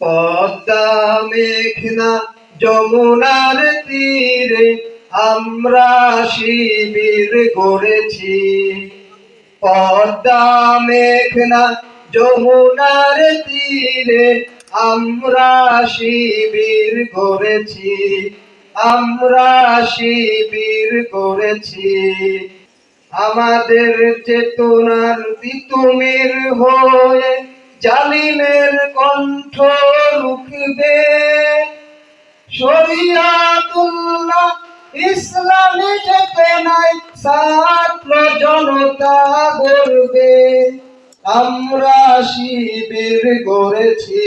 পদ্মা মেঘনা যমুনার তীরে আমরা শিবির গড়েছি। পদ্মা মেঘনা যমুনার তীরে আমরা শিবির গড়েছি। আমরা শিবির গড়েছি। আমাদের চেতনার তিতুমির হয়ে জালিমের কণ্ঠ রুখবে শরিয়াতুল্লাহ ইসলামী চেতনায় ছাত্র জনতা গড়বে। আমরা শিবির গড়েছি।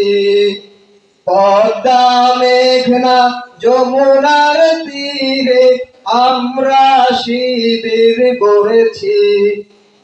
পদ্মা মেঘনা যমুনার তীরে আমরা শিবির গড়েছি।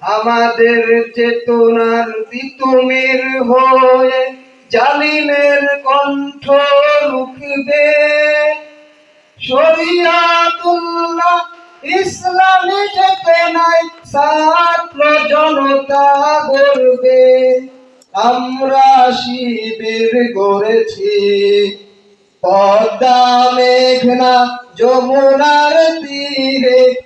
আমাদের চেতনার তিতুমির হয়ে জালিমের কণ্ঠ রুখবে। শরিয়াতুল্লাহ ইসলামী চেতনায় ছাত্র জনতা গড়বে। আমরা শিবির গড়েছি। পদ্মা, মেঘনা, যমুনার তীরে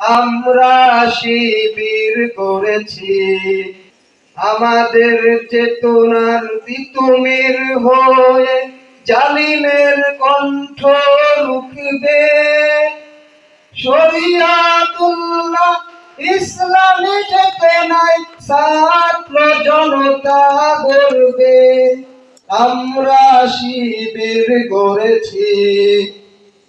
আমরা শিবির করেছি। আমাদের চেতনার তিতুমির হয়ে জালিমের কণ্ঠ রুখবে। শরিয়াতুল্লাহ ইসলামী চেতনায় ছাত্র জনতা গড়বে। আমরা শিবির গড়েছি